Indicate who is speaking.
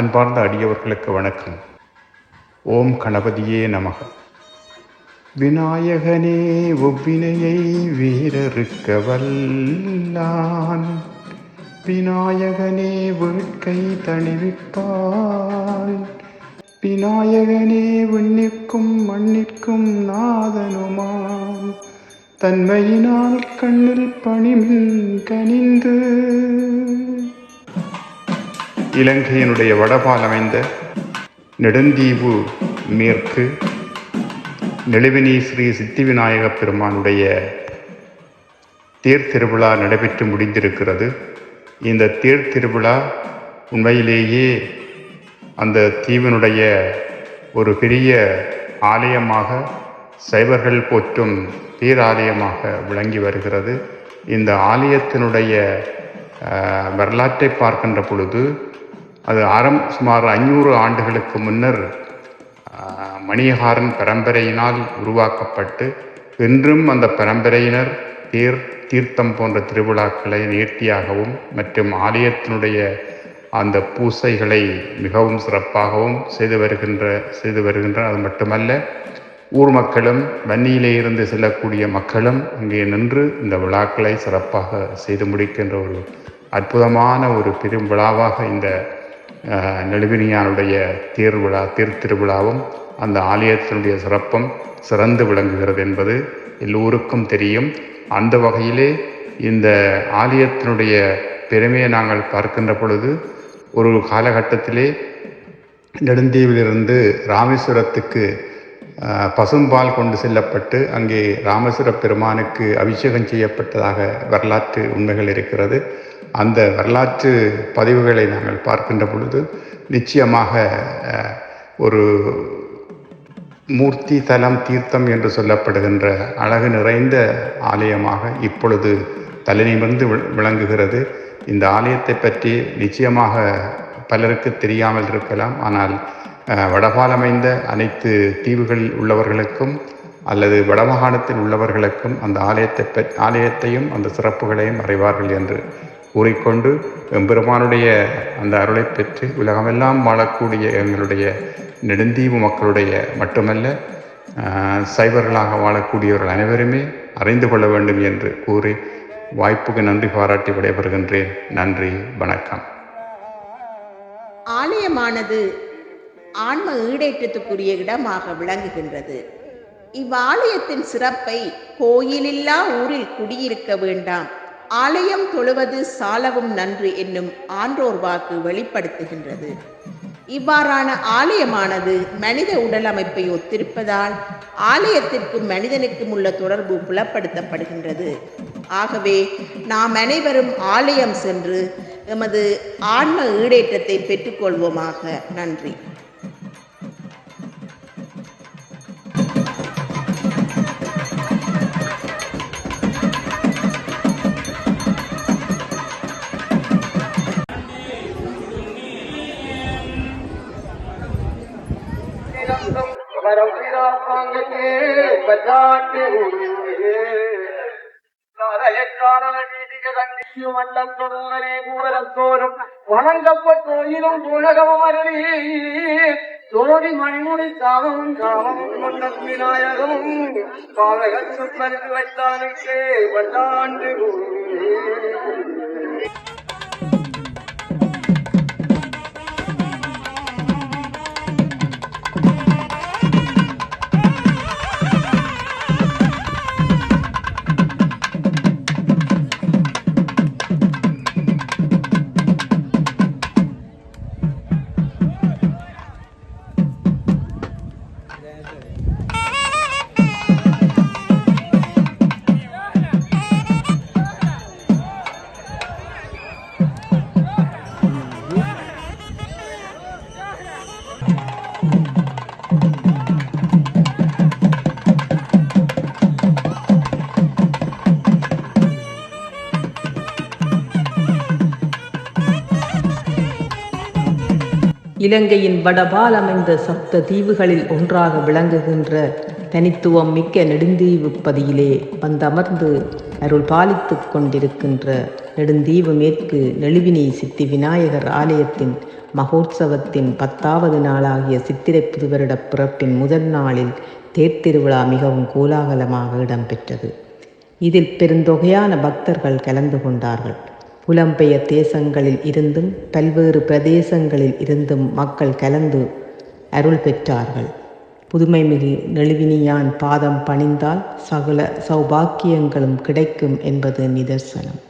Speaker 1: அன்பார்ந்த அடியவர்களுக்கு வணக்கம். ஓம் கணபதியே நமக. விநாயகனே ஒவ்வினையை வீரருக்க வல்லான். விநாயகனே வேட்கை தணிவிப்பான். விநாயகனே விண்ணிற்கும் மண்ணிற்கும் நாதனுமான். தன்மையினால் கண்ணில் பணிமின் கனிந்து இலங்கையினுடைய வடபால் அமைந்த நெடுந்தீவு மேற்கு நெழுவினி ஸ்ரீ சித்திவிநாயக பெருமானுடைய தேர் திருவிழா நடைபெற்று முடிந்திருக்கிறது. இந்த தேர் திருவிழா உண்மையிலேயே அந்த தீவினுடைய ஒரு பெரிய ஆலயமாக சைவர்கள் போற்றும் பேராலயமாக விளங்கி வருகிறது. இந்த ஆலயத்தினுடைய வரலாற்றை பார்க்கின்ற பொழுது அது அறம் சுமார் ஐநூறு ஆண்டுகளுக்கு முன்னர் மணிகாரன் பரம்பரையினால் உருவாக்கப்பட்டு இன்றும் அந்த பரம்பரையினர் தீர் தீர்த்தம் போன்ற திருவிழாக்களை நேர்த்தியாகவும் மற்றும் ஆலயத்தினுடைய அந்த பூசைகளை மிகவும் சிறப்பாகவும் செய்து வருகின்ற செய்து வருகின்ற அது மட்டுமல்ல ஊர் மக்களும் வன்னியிலே இருந்து செல்லக்கூடிய மக்களும் அங்கே நின்று இந்த விழாக்களை சிறப்பாக செய்து முடிக்கின்ற ஒரு அற்புதமான ஒரு பெரும் விழாவாக இந்த நெடுவினியானுடைய தேர்விழா விழா திருவிழாவும் அந்த ஆலயத்தினுடைய சிறப்பும் சிறந்து விளங்குகிறது என்பது எல்லோருக்கும் தெரியும். அந்த வகையிலே இந்த ஆலயத்தினுடைய பெருமையை நாங்கள் பார்க்கின்ற பொழுது ஒரு காலகட்டத்திலே நெடுந்தீவிலிருந்து ராமேஸ்வரத்துக்கு பசும்பால் கொண்டு செல்லப்பட்டு அங்கே ராமேஸ்வர பெருமானுக்கு அபிஷேகம் செய்யப்பட்டதாக வரலாற்று உண்மைகள் இருக்கிறது. அந்த வரலாற்று பதிவுகளை நாங்கள் பார்க்கின்ற பொழுது நிச்சயமாக ஒரு மூர்த்தி தலம் தீர்த்தம் என்று சொல்லப்படுகின்ற அழகு நிறைந்த ஆலயமாக இப்பொழுது தலைநிமிர்ந்து வி- விளங்குகிறது. இந்த ஆலயத்தை பற்றி நிச்சயமாக பலருக்கு தெரியாமல் இருக்கலாம். ஆனால் வடபாலமைந்த அனைத்து தீவுகளில் உள்ளவர்களுக்கும் அல்லது வடமாகாணத்தில் உள்ளவர்களுக்கும் அந்த ஆலயத்தை ஆலயத்தையும் அந்த சிறப்புகளையும் அறிவார்கள் என்று கூறிக்கொண்டு எம்பெருமானுடைய அந்த அருளை பெற்று உலகமெல்லாம் வாழக்கூடிய எங்களுடைய நெடுந்தீவு மக்களுடைய மட்டுமல்ல சைவர்களாக வாழக்கூடியவர்கள் அனைவருமே அறிந்து கொள்ள வேண்டும் என்று கூறி வாய்ப்புக்கு நன்றி பாராட்டி விடைபெறுகின்றேன். நன்றி வணக்கம்.
Speaker 2: ஆலயமானது ஆன்ம ஈடேற்றத்துக்குரிய இடமாக விளங்குகின்றது. இவ்வாலயத்தின் சிறப்பை கோயிலில்லா ஊரில் குடியிருக்க வேண்டாம். ஆலயம் தொழுவது சாலவும் நன்று என்னும் ஆன்றோர் வாக்கு வெளிப்படுத்துகின்றது. இவ்வாறான ஆலயமானது மனித உடல் அமைப்பை ஒத்திருப்பதால் ஆலயத்திற்கும் மனிதனுக்கும் உள்ள தொடர்பு புலப்படுத்தப்படுகின்றது. ஆகவே நாம் அனைவரும் ஆலயம் சென்று எமது ஆன்ம ஈடேற்றத்தை பெற்றுக்கொள்வோமாக. நன்றி.
Speaker 3: வணங்கப்பட்டோயிலும் உலகம் அருளி. தோழி மணிமுடி தாகமும் காமமும் கொண்ட விநாயகமும் பாலகத்து பரிந்து
Speaker 4: இலங்கையின் வடபால் அமைந்த சப்த தீவுகளில் ஒன்றாக விளங்குகின்ற தனித்துவம் மிக்க நெடுந்தீவு பதியிலே வந்தமர்ந்து அருள் பாலித்து கொண்டிருக்கின்ற நெடுந்தீவு மேற்கு நெழுவினி சித்தி விநாயகர் ஆலயத்தின் மகோத்சவத்தின் பத்தாவது நாளாகிய சித்திரை புதுவருடப் பிறப்பின் முதல் நாளில் தேர்த்திருவிழா மிகவும் கோலாகலமாக இடம்பெற்றது. இதில் பெருந்தொகையான பக்தர்கள் கலந்து கொண்டார்கள். புலம்பெயர் தேசங்களில் இருந்தும் பல்வேறு பிரதேசங்களில் இருந்தும் மக்கள் கலந்து அருள் பெற்றார்கள். புதுமைமிகு நெழுவினியான் பாதம் பணிந்தால் சகல சௌபாக்கியங்களும் கிடைக்கும் என்பது நிதர்சனம்.